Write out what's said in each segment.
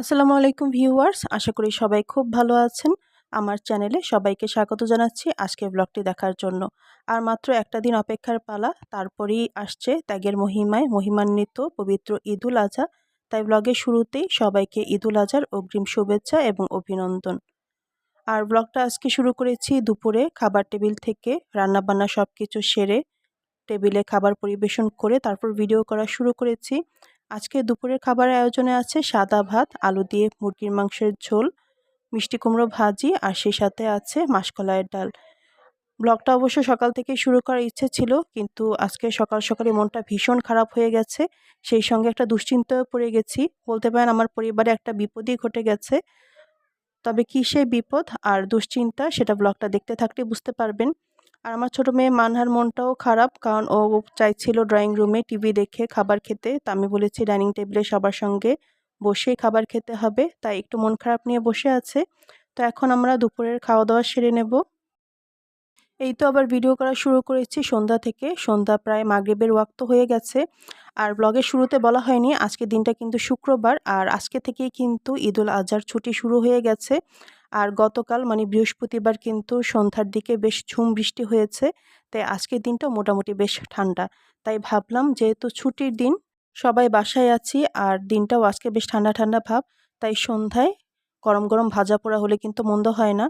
আসসালামু আলাইকুম ভিউয়ার্স, আশা করি সবাই খুব ভালো আছেন। আমার চ্যানেলে সবাইকে স্বাগত জানাচ্ছি আজকের ব্লগটি দেখার জন্য। আর মাত্র একটা দিন অপেক্ষার পালা, তারপরেই আসছে ত্যাগের মহিমায় মহিমান্বিত পবিত্র ঈদুল আজহা। তাই ব্লগের শুরুতেই সবাইকে ঈদুল আজহার অগ্রিম শুভেচ্ছা এবং অভিনন্দন। আর ব্লগটা আজকে শুরু করেছি দুপুরে খাবার টেবিল থেকে, রান্নাবান্না সব কিছু সেরে, টেবিলে খাবার পরিবেশন করে, তারপর ভিডিও করা শুরু করেছি। আজকে দুপুরের খাবারের আয়োজনে আছে সাদা ভাত, আলু দিয়ে মুরগির মাংসের ঝোল, মিষ্টি কুমড়ো ভাজি আর সেই সাথে আছে মাসকলাইয়ের ডাল। ব্লগটা অবশ্য সকাল থেকে শুরু করার ইচ্ছে ছিল, কিন্তু আজকে সকাল সকালে মনটা ভীষণ খারাপ হয়ে গেছে। সেই সঙ্গে একটা দুশ্চিন্তায় পড়ে গেছি। বলতে পারেন আমার পরিবারে একটা বিপদই ঘটে গেছে। তবে কী সেই বিপদ আর দুশ্চিন্তা, সেটা ব্লগটা দেখতে থাকলে বুঝতে পারবেন। আর আমার ছোটো মেয়ে মানহার মনটাও খারাপ, কারণ ও চাইছিল ড্রয়িং রুমে টিভি দেখে খাবার খেতে। তা আমি বলেছি ডাইনিং টেবিলে সবার সঙ্গে বসেই খাবার খেতে হবে। তাই একটু মন খারাপ নিয়ে বসে আছে। তো এখন আমরা দুপুরের খাওয়া দাওয়া সেরে নেব। এই তো আবার ভিডিও করা শুরু করেছি সন্ধ্যা থেকে। সন্ধ্যা প্রায় মাগরীবের ওয়াক্ত হয়ে গেছে। আর ব্লগের শুরুতে বলা হয়নি আজকে দিনটা কিন্তু শুক্রবার। আর আজকে থেকেই কিন্তু ঈদুল আজহার ছুটি শুরু হয়ে গেছে। আর গতকাল মানে বৃহস্পতিবার কিন্তু সন্ধ্যার দিকে বেশ ঝুম বৃষ্টি হয়েছে, তাই আজকের দিনটা মোটামুটি বেশ ঠান্ডা। তাই ভাবলাম যেহেতু ছুটির দিন, সবাই বাসায় আছি আর দিনটাও আজকে বেশ ঠান্ডা ঠান্ডা ভাব, তাই সন্ধ্যায় গরম গরম ভাজা পোড়া হলে কিন্তু মন্দ হয় না।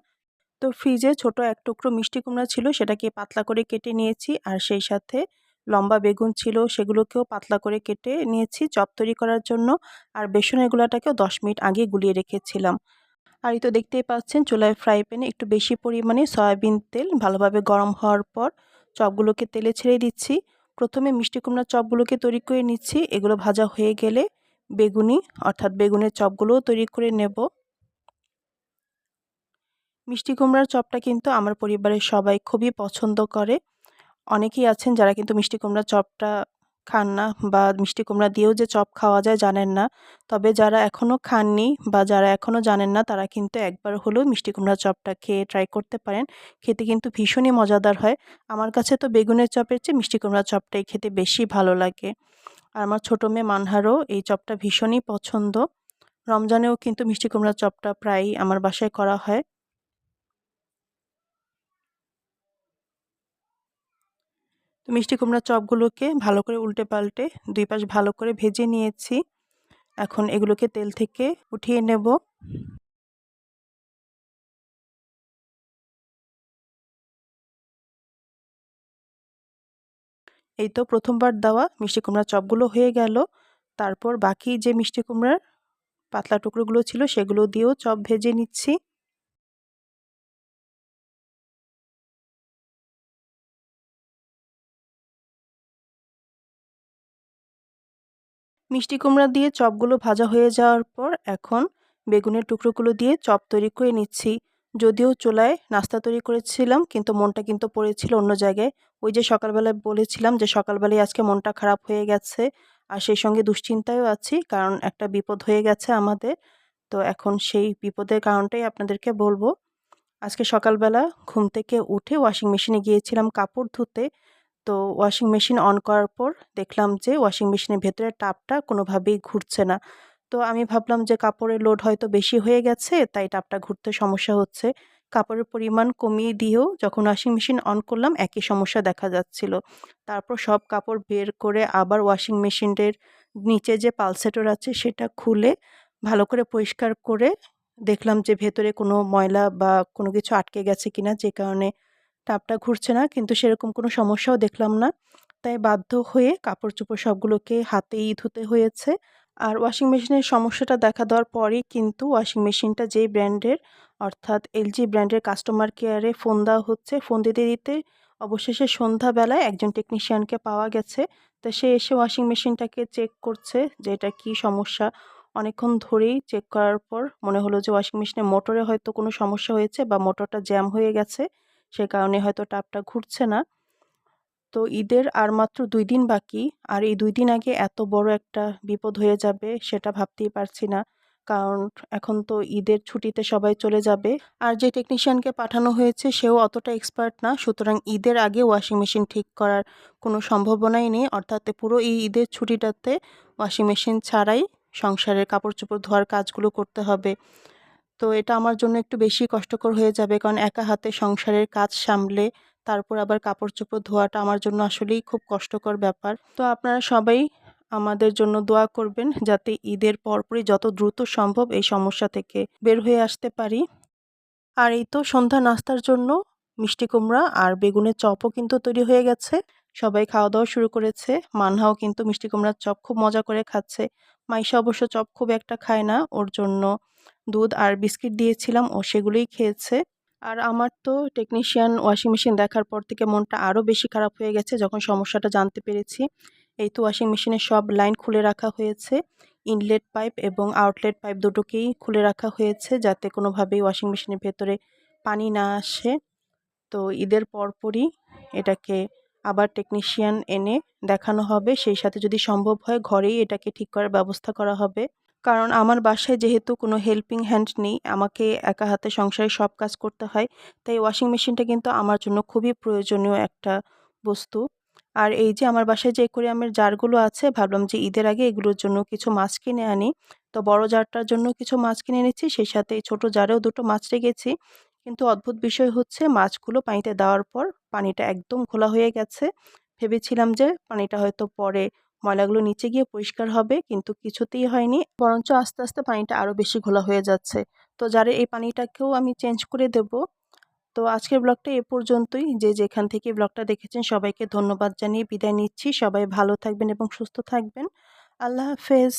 তো ফ্রিজে ছোট এক টুকরো মিষ্টি কুমড়া ছিল, সেটাকে পাতলা করে কেটে নিয়েছি আর সেই সাথে লম্বা বেগুন ছিল, সেগুলোকেও পাতলা করে কেটে নিয়েছি চপ তৈরি করার জন্য। আর বেসনের গুঁড়াটাকেও দশ মিনিট আগে গুলিয়ে রেখেছিলাম। আর এই তো দেখতেই পাচ্ছেন, চুলায় ফ্রাই প্যানে একটু বেশি পরিমাণে সয়াবিন তেল ভালোভাবে গরম হওয়ার পর চপগুলোকে তেলে ছেড়ে দিচ্ছি। প্রথমে মিষ্টি কুমড়ার চপগুলোকে তৈরি করে নিচ্ছি। এগুলো ভাজা হয়ে গেলে বেগুনি, অর্থাৎ বেগুনের চপগুলোও তৈরি করে নেব। মিষ্টি কুমড়ার চপটা কিন্তু আমার পরিবারের সবাই খুবই পছন্দ করে। অনেকেই আছেন যারা কিন্তু মিষ্টি কুমড়ার চপটা খান না বা মিষ্টি কুমড়া দিয়েও যে চপ খাওয়া যায় জানেন না। তবে যারা এখনও খাননি বা যারা এখনও জানেন না, তারা কিন্তু একবার হলেও মিষ্টি কুমড়া চপটা খেয়ে ট্রাই করতে পারেন। খেতে কিন্তু ভীষণই মজাদার হয়। আমার কাছে তো বেগুনের চপের চেয়ে মিষ্টি কুমড়া চপটাই খেতে বেশি ভালো লাগে। আর আমার ছোটো মেয়ে মানহারও এই চপটা ভীষণই পছন্দ। রমজানেও কিন্তু মিষ্টি কুমড়া চপটা প্রায়ই আমার বাসায় করা হয়। তো মিষ্টি কুমড়ার চপগুলোকে ভালো করে উল্টে পাল্টে দুই পাশ ভালো করে ভেজে নিয়েছি। এখন এগুলোকে তেল থেকে উঠিয়ে নেব। এই তো প্রথমবার দেওয়া মিষ্টি কুমড়ার চপগুলো হয়ে গেল। তারপর বাকি যে মিষ্টি কুমড়ার পাতলা টুকরোগুলো ছিল সেগুলো দিয়েও চপ ভেজে নিচ্ছি। মিষ্টি কুমড়া দিয়ে চপগুলো ভাজা হয়ে যাওয়ার পর এখন বেগুনের টুকরোগুলো দিয়ে চপ তৈরি করে নিচ্ছি। যদিও চুলায় নাস্তা তৈরি করেছিলাম, কিন্তু মনটা কিন্তু পড়েছিল অন্য জায়গায়। ওই যে সকালবেলায় বলেছিলাম যে সকালবেলায় আজকে মনটা খারাপ হয়ে গেছে, আর সেই সঙ্গে দুশ্চিন্তায়ও আছি, কারণ একটা বিপদ হয়ে গেছে আমাদের। তো এখন সেই বিপদের কারণটাই আপনাদেরকে বলব। আজকে সকালবেলা ঘুম থেকে উঠে ওয়াশিং মেশিনে গিয়েছিলাম কাপড় ধুতে। তো ওয়াশিং মেশিন অন করার পর দেখলাম যে ওয়াশিং মেশিনের ভেতরে টাপটা কোনোভাবেই ঘুরছে না। তো আমি ভাবলাম যে কাপড়ের লোড হয়তো বেশি হয়ে গেছে, তাই টাপটা ঘুরতে সমস্যা হচ্ছে। কাপড়ের পরিমাণ কমিয়ে দিয়েও যখন ওয়াশিং মেশিন অন করলাম, একই সমস্যা দেখা যাচ্ছিল। তারপর সব কাপড় বের করে আবার ওয়াশিং মেশিনের নিচে যে পালসেটর আছে, সেটা খুলে ভালো করে পরিষ্কার করে দেখলাম যে ভেতরে কোনো ময়লা বা কোনো কিছু আটকে গেছে কিনা, যে কারণে টাপটা ঘুরছে না, কিন্তু সেরকম কোনো সমস্যাও দেখলাম না। তাই বাধ্য হয়ে কাপড় চোপড় সবগুলোকে হাতেই ধুতে হয়েছে। আর ওয়াশিং মেশিনের সমস্যাটা দেখা দেওয়ার পরেই কিন্তু ওয়াশিং মেশিনটা যেই ব্র্যান্ডের অর্থাৎ এলজি ব্র্যান্ডের কাস্টমার কেয়ারে ফোন দেওয়া হচ্ছে। ফোন দিতে দিতে অবশেষে সন্ধ্যাবেলায় একজন টেকনিশিয়ানকে পাওয়া গেছে। তো সে এসে ওয়াশিং মেশিনটাকে চেক করছে যে এটা কী সমস্যা। অনেকক্ষণ ধরেই চেক করার পর মনে হলো যে ওয়াশিং মেশিনের মোটরে হয়তো কোনো সমস্যা হয়েছে বা মোটরটা জ্যাম হয়ে গেছে। সে কারণে হয়তো টাপটা ঘুরছে না। তো ঈদের আর মাত্র দুই দিন বাকি, আর এই দুই দিন আগে এত বড় একটা বিপদ হয়ে যাবে সেটা ভাবতেই পারছি না। কারণ এখন তো ঈদের ছুটিতে সবাই চলে যাবে। আর যে টেকনিশিয়ানকে পাঠানো হয়েছে সেও অতটা এক্সপার্ট না। সুতরাং ঈদের আগে ওয়াশিং মেশিন ঠিক করার কোনো সম্ভাবনাই নেই। অর্থাৎ পুরো এই ঈদের ছুটিটাতে ওয়াশিং মেশিন ছাড়াই সংসারের কাপড় চোপড় ধোয়ার কাজগুলো করতে হবে। তো এটা আমার জন্য একটু বেশি কষ্টকর হয়ে যাবে। কারণ একা হাতে সংসারের কাজ সামলে তারপর আবার কাপড় চোপড় ধোয়াটা আমার জন্য আসলেই খুব কষ্টকর ব্যাপার। তো আপনারা সবাই আমাদের জন্য দোয়া করবেন যাতে ঈদের পরপরই যত দ্রুত সম্ভব এই সমস্যা থেকে বের হয়ে আসতে পারি। আর এই তো সন্ধ্যা নাস্তার জন্য মিষ্টি কুমড়া আর বেগুনের চপও কিন্তু তৈরি হয়ে গেছে। সবাই খাওয়া দাওয়া শুরু করেছে। মানহাও কিন্তু মিষ্টি কুমড়ার চপ খুব মজা করে খাচ্ছে। মাইশা অবশ্য চপ খুব একটা খায় না। ওর জন্য দুধ আর বিস্কিট দিয়েছিলাম, ও সেগুলোই খেয়েছে। আর আমার তো টেকনিশিয়ান ওয়াশিং মেশিন দেখার পর থেকে মনটা আরও বেশি খারাপ হয়ে গেছে যখন সমস্যাটা জানতে পেরেছি। এই তো ওয়াশিং মেশিনের সব লাইন খুলে রাখা হয়েছে। ইনলেট পাইপ এবং আউটলেট পাইপ দুটোকেই খুলে রাখা হয়েছে যাতে কোনোভাবেই ওয়াশিং মেশিনের ভেতরে পানি না আসে। তো ঈদের পরপরই এটাকে আবার টেকনিশিয়ান এনে দেখানো হবে। সেই সাথে যদি সম্ভব হয় ঘরেই এটাকে ঠিক করার ব্যবস্থা করা হবে। কারণ আমার বাসায় যেহেতু কোনো হেল্পিং হ্যান্ড নেই, আমাকে একা হাতে সংসারে সব কাজ করতে হয়, তাই ওয়াশিং মেশিনটা কিন্তু আমার জন্য খুবই প্রয়োজনীয় একটা বস্তু। আর এই যে আমার বাসায় যে অ্যাকোরিয়ামের জারগুলো আছে, ভাবলাম যে ঈদের আগে এগুলোর জন্য কিছু মাছ কিনে আনি। তো বড় জারটার জন্য কিছু মাছ কিনে এনেছি, সেই সাথে এই ছোটো জারেও দুটো মাছ রেখেছি। কিন্তু অদ্ভুত বিষয় হচ্ছে, মাছগুলো পানিতে দেওয়ার পর পানিটা একদম খোলা হয়ে গেছে। ভেবেছিলাম যে পানিটা হয়তো পরে ময়লাগুলো নিচে গিয়ে পরিষ্কার হবে, কিন্তু কিছুতেই হয়নি। বরঞ্চ আস্তে আস্তে পানিটা আরও বেশি ঘোলা হয়ে যাচ্ছে। তো যারে এই পানিটাকেও আমি চেঞ্জ করে দেব। তো আজকের ব্লগটা এ পর্যন্তই। যে যেখান থেকে ব্লগটা দেখেছেন, সবাইকে ধন্যবাদ জানিয়ে বিদায় নিচ্ছি। সবাই ভালো থাকবেন এবং সুস্থ থাকবেন। আল্লাহ হাফেজ।